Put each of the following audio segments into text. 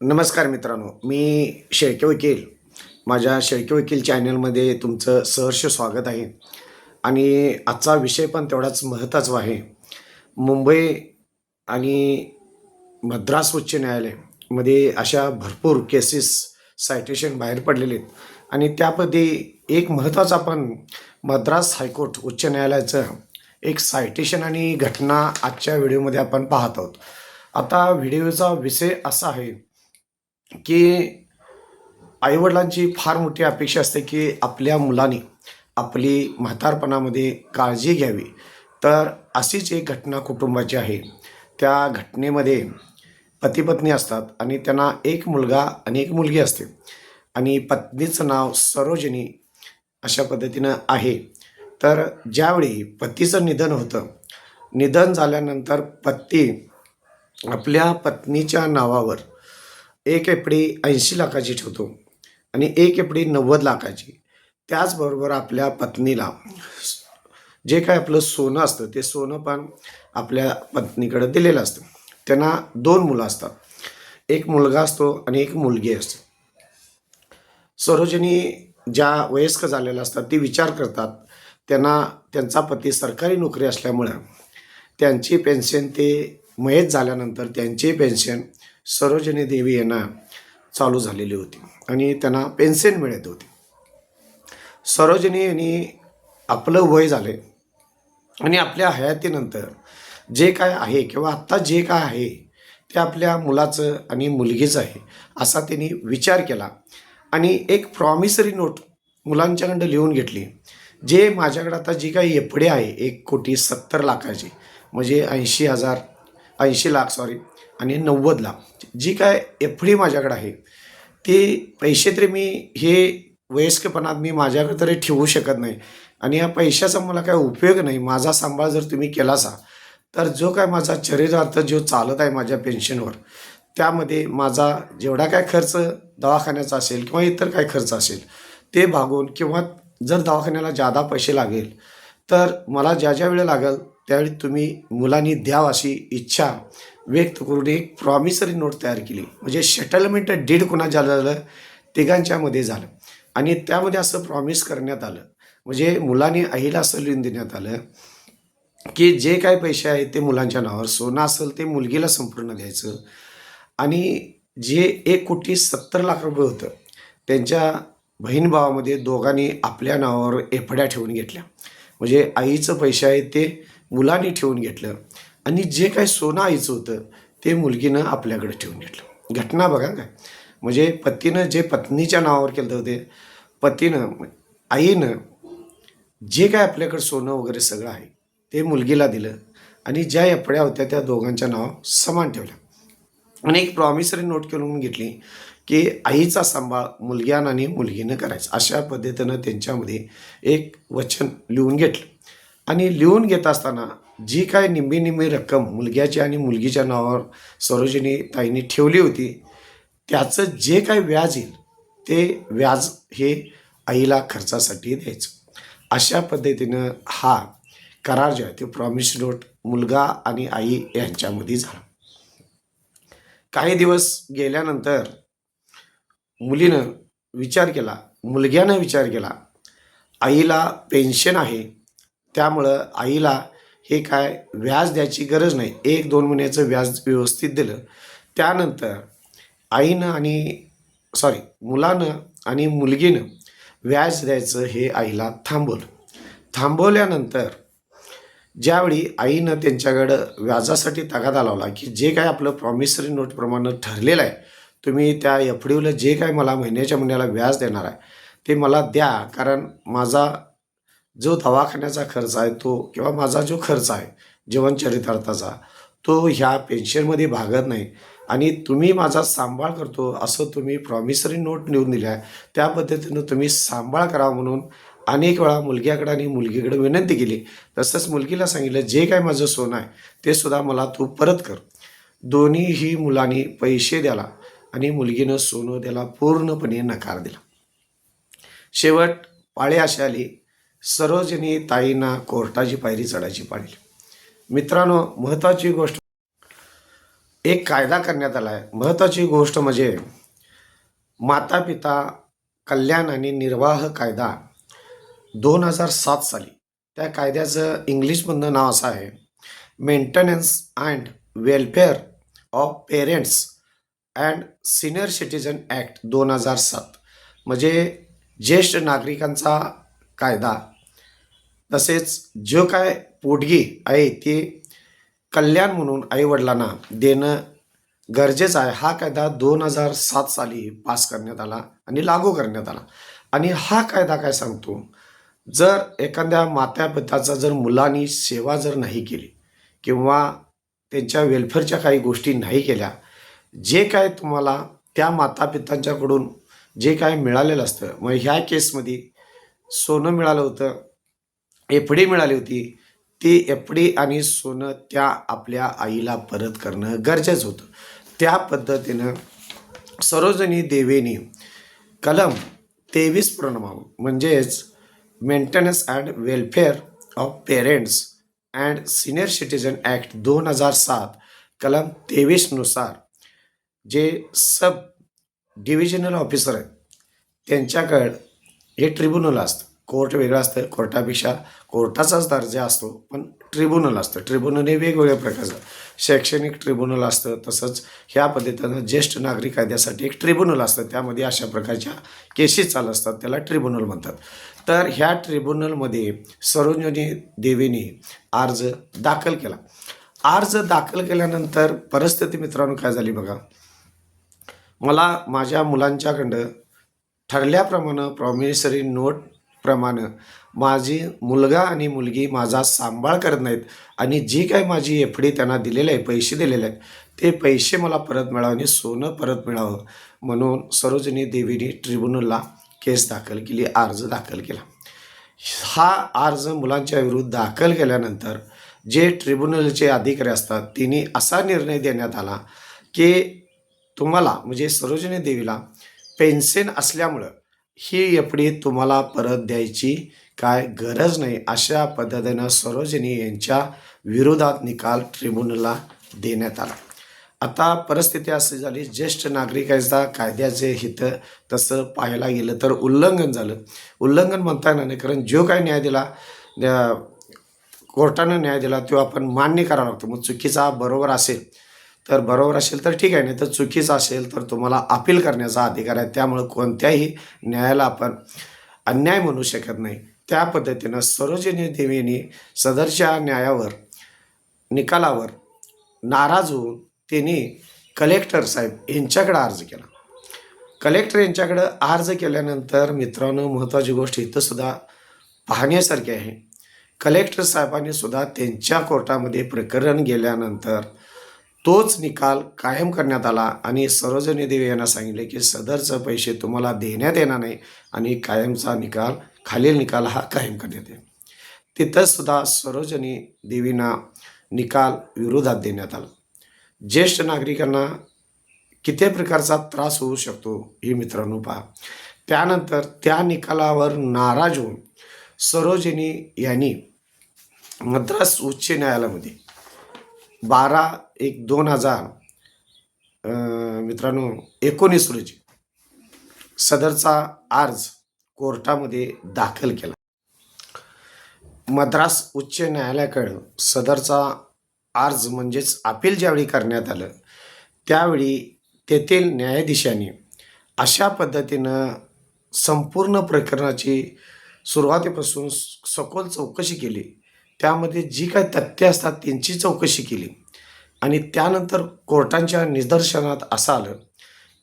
नमस्कार मित्रांनो मी शेळके वकील. माझ्या शेळके वकील चॅनलमध्ये तुमचं सहर्ष स्वागत आहे. आणि आजचा विषय पण तेवढाच महत्त्वाचा आहे. मुंबई आणि मद्रास उच्च न्यायालयामध्ये अशा भरपूर केसेस सायटेशन बाहेर पडलेले आहेत. आणि त्यामध्ये एक महत्त्वाचा पण मद्रास हायकोर्ट उच्च न्यायालयाचं एक सायटेशन आणि घटना आजच्या व्हिडिओमध्ये आपण पाहत आहोत. आता व्हिडिओचा विषय असा आहे की आईवडिलांची फार मोठी अपेक्षा असते की आपल्या मुलाने आपली म्हातारपणामध्ये काळजी घ्यावी. तर अशीच एक घटना कुटुंबाची आहे. त्या घटनेमध्ये पतीपत्नी असतात आणि त्यांना एक मुलगा आणि एक मुलगी असते. आणि पत्नीचं नाव सरोजिनी अशा पद्धतीनं आहे. तर ज्यावेळी पतीचं निधन होतं निधन झाल्यानंतर पती आपल्या पत्नीच्या नावावर एक एपडी ऐंशी लाखाची ठेवतो आणि एक एपडी नव्वद लाखाची. त्याचबरोबर आपल्या पत्नीला जे काय आपलं सोनं असतं ते सोनं पण आपल्या पत्नीकडे दिलेलं असतं. त्यांना दोन मुलं असतात. एक मुलगा असतो आणि एक मुलगी असते. सरोजिनी ज्या वयस्क झालेल्या असतात ती विचार करतात. त्यांना त्यांचा पती सरकारी नोकरी असल्यामुळं त्यांची पेन्शन ते मयत झाल्यानंतर त्यांची पेन्शन सरोजिनी देवी यांना चालू झालेली होती आणि त्यांना पेन्शन मिळत होती. सरोजिनी यांनी आपलं वय झाले आणि आपल्या हयातीनंतर जे काय आहे किंवा आत्ता जे काय आहे ते आपल्या मुलाचं आणि मुलगीचं आहे असा त्यांनी विचार केला आणि एक प्रॉमिसरी नोट मुलांच्याकडं लिहून घेतली जे माझ्याकडे आता जी काही एफडी आहे एक कोटी सत्तर लाखाची म्हणजे ऐंशी हजार ऐंशी लाख सॉरी आणि नव्वद लाख जी काय एफ डी माझ्याकडे आहे ते पैसे तरी मी हे वयस्कपणात मी माझ्याकडे तरी ठेवू शकत नाही. आणि या पैशाचा मला काय उपयोग नाही माझा सांभाळ जर तुम्ही केलासा तर जो काय माझा शरीरार्थ जो चालत आहे माझ्या पेन्शनवर त्यामध्ये माझा जेवढा काय खर्च दवाखान्याचा असेल किंवा इतर काय खर्च असेल ते भागून किंवा जर दवाखान्याला जादा पैसे लागेल तर मला ज्या ज्या वेळेला लागेल त्यावेळी तुम्ही मुलांनी द्याव अशी इच्छा व्यक्त करून एक प्रॉमिसरी नोट तयार केली. म्हणजे सेटलमेंट डीड कोणा झालं तिघांच्यामध्ये झालं. आणि त्यामध्ये असं प्रॉमिस करण्यात आलं. म्हणजे मुलाने आईला असं लिहून देण्यात आलं की जे काय पैसे आहेत ते मुलांच्या नावावर सोनं असेल ते मुलगीला संपूर्ण द्यायचं. आणि जे एक कोटी सत्तर लाख रुपये होतं त्यांच्या बहीण भावामध्ये दोघांनी आपल्या नावावर एफड्या ठेवून घेतल्या. म्हणजे आईचं पैसे आहे ते मुलांनी ठेवून घेतलं. आणि जे काय सोनं आईचं होतं ते मुलगीनं आपल्याकडे ठेवून घेतलं. घटना बघा काय. म्हणजे पतीनं जे पत्नीच्या नावावर केलं होते पतीनं आईनं जे काय आपल्याकडे सोनं वगैरे सगळं आहे ते मुलगीला दिलं आणि ज्या एफड्या होत्या त्या दोघांच्या नाव समान ठेवल्या. आणि एक प्रॉमिसरी नोट करून घेतली की आईचा सांभाळ मुलग्यानं आणि मुलगीनं करायचा. अशा पद्धतीनं त्यांच्यामध्ये एक वचन लिहून घेतलं. आणि लिहून घेत असताना जी काय निम्मी निम्मी रक्कम मुलग्याची आणि मुलगीच्या नावावर सरोजिनी ताईंनी ठेवली होती त्याचं जे काय व्याज येईल ते व्याज हे आईला खर्चासाठी द्यायचं. अशा पद्धतीनं हा करार जो आहे तो प्रॉमिस नोट मुलगा आणि आई यांच्यामध्ये झाला. काही दिवस गेल्यानंतर मुलीनं विचार केला मुलग्यानं विचार केला आईला पेन्शन आहे त्यामुळं आईला हे काय व्याज द्यायची गरज नाही. एक दोन महिन्याचं व्याज व्यवस्थित दिलं. त्यानंतर आईनं आणि सॉरी मुलानं आणि मुलगीनं व्याज द्यायचं हे आईला थांबवलं. थांबवल्यानंतर ज्यावेळी आईनं त्यांच्याकडं व्याजासाठी तगादा लावला की जे काय आपलं प्रॉमिसरी नोटप्रमाणे ठरलेलं आहे तुम्ही त्या एफ डीला जे काय मला महिन्याच्या महिन्याला व्याज देणार आहे ते मला द्या. कारण माझा जो दवाखान्याचा खर्च आहे तो किंवा माझा जो खर्च आहे जीवनचरितार्थाचा तो ह्या पेन्शनमध्ये भागत नाही. आणि तुम्ही माझा सांभाळ करतो असं तुम्ही प्रॉमिसरी नोट लिहून दिली आहे त्या पद्धतीनं तुम्ही सांभाळ करा म्हणून अनेक वेळा मुलग्याकडे आणि मुलगीकडे विनंती केली. तसंच मुलगीला सांगितलं जे काय माझं सोनं आहे ते सुद्धा मला तू परत कर. दोन्हीही मुलांनी पैसे द्याला आणि मुलगीनं सोनं द्याला पूर्णपणे नकार दिला. शेवट पाळी अशी आली. सरोजिनी ताईंना कोर्टाची पायरी चढायची पाडली मित्रांनो महत्त्वाची गोष्ट एक कायदा करण्यात आला आहे महत्त्वाची गोष्ट म्हणजे माता पिता कल्याण आणि निर्वाह कायदा दोन हजार सात साली. त्या कायद्याचं इंग्लिशमधनं नाव असं आहे. Maintenance and welfare of parents and senior citizen act दोन हजार सात. म्हणजे ज्येष्ठ नागरिकांचा कायदा. तसेच जो काय पोटगी आहे ते कल्याण म्हणून आईवडिलांना देणं गरजेचं आहे. हा कायदा दोन हजार सात साली पास करण्यात आला आणि लागू करण्यात आला. आणि हा कायदा काय सांगतो? जर एखाद्या माता जर मुलांनी सेवा जर नाही केली किंवा त्यांच्या वेलफेअरच्या काही गोष्टी नाही केल्या जे काय तुम्हाला त्या मातापितांच्याकडून जे काय मिळालेलं असतं. मग ह्या केसमध्ये सोनं मिळालं होतं. एफ डी मिळाली होती ती एफ डी आणि सोनं त्या आपल्या आईला परत करणं गरजेचं होतं. त्या पद्धतीनं सरोजनी देवेनी कलम तेवीस प्रणमाव म्हणजेच maintenance and welfare of parents and senior citizen act दोन हजार सात कलम तेवीसनुसार जे सब डिव्हिजनल ऑफिसर आहेत त्यांच्याकडं हे ट्रिब्युनल असतं. कोर्ट वेगळं असतं कोर्टापेक्षा कोर्टाचाच दर्जा असतो पण ट्रिब्युनल असतं. ट्रिब्युनल हे वेगवेगळ्या प्रकारचं. शैक्षणिक ट्रिब्युनल असतं तसंच ह्या पद्धतीनं ज्येष्ठ नागरिक कायद्यासाठी एक ट्रिब्युनल असतं. त्यामध्ये अशा प्रकारच्या केसेस चालू असतात त्याला ट्रिब्युनल म्हणतात. तर ह्या ट्रिब्युनलमध्ये सरोजनी देवीने अर्ज दाखल केला. अर्ज दाखल केल्यानंतर परिस्थिती मित्रांनो काय झाली बघा. मला माझ्या मुलांच्याकडं ठरल्याप्रमाणे प्रॉमिसरी नोट प्रमाणे माझी मुलगा आणि मुलगी माझा सांभाळ करत नाहीत आणि जी काय माझी एफ डी त्यांना दिलेले आहे पैसे दिलेले आहेत ते पैसे मला परत मिळावं आणि सोनं परत मिळावं म्हणून सरोजिनी देवीने ट्रिब्युनलला केस दाखल केली अर्ज दाखल केला. हा अर्ज मुलांच्या विरुद्ध दाखल केल्यानंतर जे ट्रिब्युनलचे अधिकारी असतात तिने असा निर्णय देण्यात आला की तुम्हाला म्हणजे सरोजिनी देवीला पेन्शन असल्यामुळं ही एफ डी तुम्हाला परत द्यायची काय गरज नाही अशा पद्धतीनं सरोजिनी यांच्या विरोधात निकाल ट्रिब्युनलला देण्यात आला. आता परिस्थिती अशी झाली ज्येष्ठ नागरिकांचा कायद्याचे हित तसं पाहायला गेलं तर उल्लंघन झालं. उल्लंघन म्हणता येणार नाही कारण जो काय न्याय दिला कोर्टानं न्याय दिला तो आपण मान्य करावा लागतो. मग चुकीचा बरोबर असेल तर बरोबर असेल तर ठीक आहे नाही तर चुकीचं असेल तर तुम्हाला अपील करण्याचा अधिकार आहे. त्यामुळं कोणत्याही न्यायाला आपण अन्याय म्हणू शकत नाही. त्या पद्धतीनं सरोजिनी देवीने सदरच्या न्यायावर निकालावर नाराज होऊन त्यांनी कलेक्टर साहेब यांच्याकडं अर्ज केला. कलेक्टर यांच्याकडं अर्ज केल्यानंतर मित्रांनो महत्त्वाची गोष्ट इथंसुद्धा पाहण्यासारखी आहे. कलेक्टर साहेबांनी सुद्धा त्यांच्या कोर्टामध्ये प्रकरण गेल्यानंतर तोच निकाल कायम करण्यात आला आणि सरोजनी देवी यांना सांगितले की सदरचं पैसे तुम्हाला देण्यात येणार नाही आणि कायमचा निकाल खालील निकाल हा कायम करण्यात येईल. तिथंसुद्धा सरोजनी देवींना निकाल विरोधात देण्यात आला. ज्येष्ठ नागरिकांना किती प्रकारचा त्रास होऊ शकतो हे मित्रांनो पहा. त्यानंतर त्या निकालावर नाराज होऊन सरोजिनी यांनी मद्रास उच्च न्यायालयामध्ये बारा एक दोन हजार मित्रांनो एकोणीस रोजी सदरचा अर्ज कोर्टामध्ये दाखल केला. मद्रास उच्च न्यायालयाकडं सदरचा अर्ज म्हणजेच अपील ज्यावेळी करण्यात आलं त्यावेळी तेथील न्यायाधीशांनी अशा पद्धतीनं संपूर्ण प्रकरणाची सुरुवातीपासून सखोल चौकशी केली. त्यामध्ये जी काही तथ्य असतात त्यांची चौकशी केली. आणि त्यानंतर कोर्टांच्या निदर्शनात असं आलं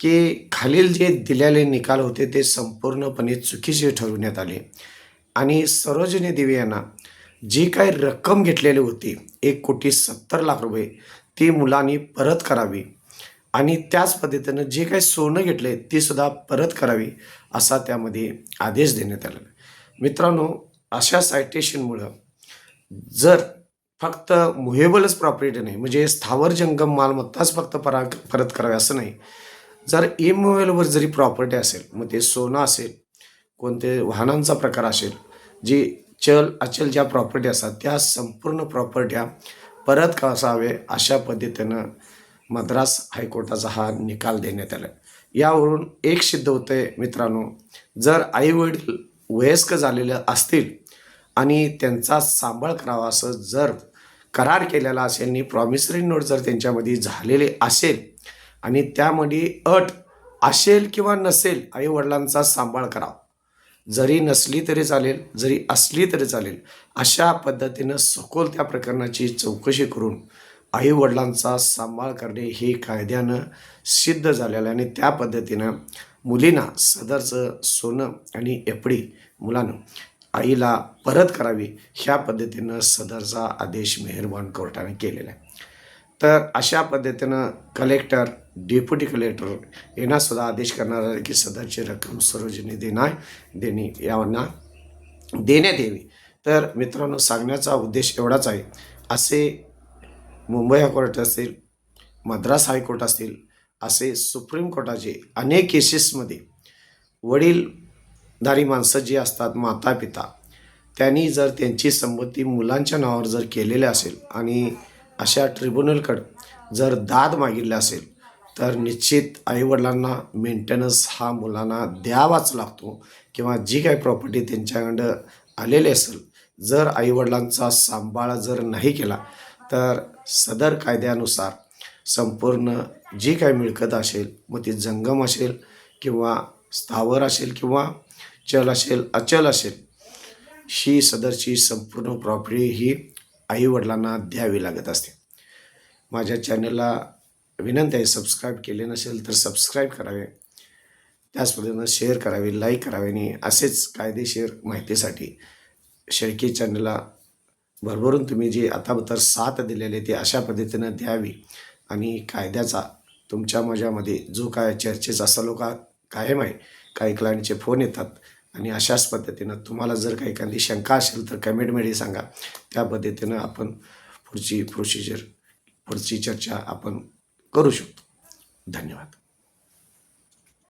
की खालील जे दिलेले निकाल होते ते संपूर्णपणे चुकीचे ठरवण्यात आले. आणि सरोजिनी देवी यांना जी काय रक्कम घेतलेली होती एक कोटी सत्तर लाख रुपये ती मुलांनी परत करावी. आणि त्याच पद्धतीनं जे काही सोनं घेतले ती सुद्धा परत करावी असा त्यामध्ये आदेश देण्यात आला. मित्रांनो अशा सायटेशनमुळं जर फक्त मुहेबलच प्रॉपर्टी नाही म्हणजे स्थावर जंगम मालमत्ताच फक्त परा परत करावी असं नाही. जर इमोवेलवर जरी प्रॉपर्टी असेल मग ते सोनं असेल कोणते वाहनांचा प्रकार असेल जी चल अचल ज्या प्रॉपर्टी असतात त्या संपूर्ण प्रॉपर्ट्या परत कसावे अशा पद्धतीनं मद्रास हायकोर्टाचा हा निकाल देण्यात आला. यावरून एक सिद्ध होते मित्रांनो जर आईवडील वयस्क झालेले असतील आणि त्यांचा सांभाळ करावा असं जर करार केलेला असेल आणि प्रॉमिसरी नोट जर त्यांच्यामध्ये झालेले असेल आणि त्यामध्ये अट असेल किंवा नसेल आईवडिलांचा सांभाळ करावा. जरी नसली तरी चालेल जरी असली तरी चालेल अशा पद्धतीनं सखोल त्या प्रकरणाची चौकशी करून आईवडिलांचा सांभाळ करणे हे कायद्यानं सिद्ध झालेलं आहे. आणि त्या पद्धतीनं मुलींना सदरचं सोनं आणि एपडी मुलानं आईला परत करावी ह्या पद्धतीनं सदरचा आदेश मेहरबान कोर्टाने केलेला आहे. तर अशा पद्धतीनं कलेक्टर डेप्युटी कलेक्टर यांनासुद्धा आदेश करणार आहे की सदरची रक्कम सरोजिनी देणार देणे यांना देण्यात यावी. तर मित्रांनो सांगण्याचा उद्देश एवढाच आहे. असे मुंबई हायकोर्ट असतील मद्रास हायकोर्ट असतील असे सुप्रीम कोर्टाचे अनेक केसेसमध्ये दारी माणसं जी असतात माता पिता त्यांनी जर त्यांची संमती मुलांच्या नावावर जर केलेली असेल आणि अशा ट्रिब्युनलकडं जर दाद मागितली असेल तर निश्चित आईवडिलांना मेंटेनन्स हा मुलांना द्यावाच लागतो किंवा जी काही प्रॉपर्टी त्यांच्याकडं आलेली असेल जर आईवडिलांचा सांभाळ जर नाही केला तर सदर कायद्यानुसार संपूर्ण जी काही मिळकत असेल मग ती जंगम असेल किंवा स्थावर असेल किंवा चल असेल अचल असेल ही सदरची संपूर्ण प्रॉपर्टी ही आईवडिलांना द्यावी लागत असते. माझ्या चॅनलला विनंती आहे सबस्क्राईब केले नसेल तर सबस्क्राईब करावे. त्याच पद्धतीनं शेअर करावे लाईक करावे आणि असेच कायदेशीर माहितीसाठी शेळके चॅनलला भरभरून तुम्ही जे आताबद्दल साथ दिलेले ते अशा पद्धतीनं द्यावी आणि कायद्याचा तुमच्या माझ्यामध्ये जो काय चर्चेचा सलोखा कायम आहे काही क्लायंटचे फोन येतात आणि अशाच पद्धतीनं तुम्हाला जर काही एखादी शंका असेल तर कमेंटमध्ये सांगा. त्या पद्धतीनं आपण पुढची प्रोसिजर पुढची चर्चा आपण करू शकतो. धन्यवाद.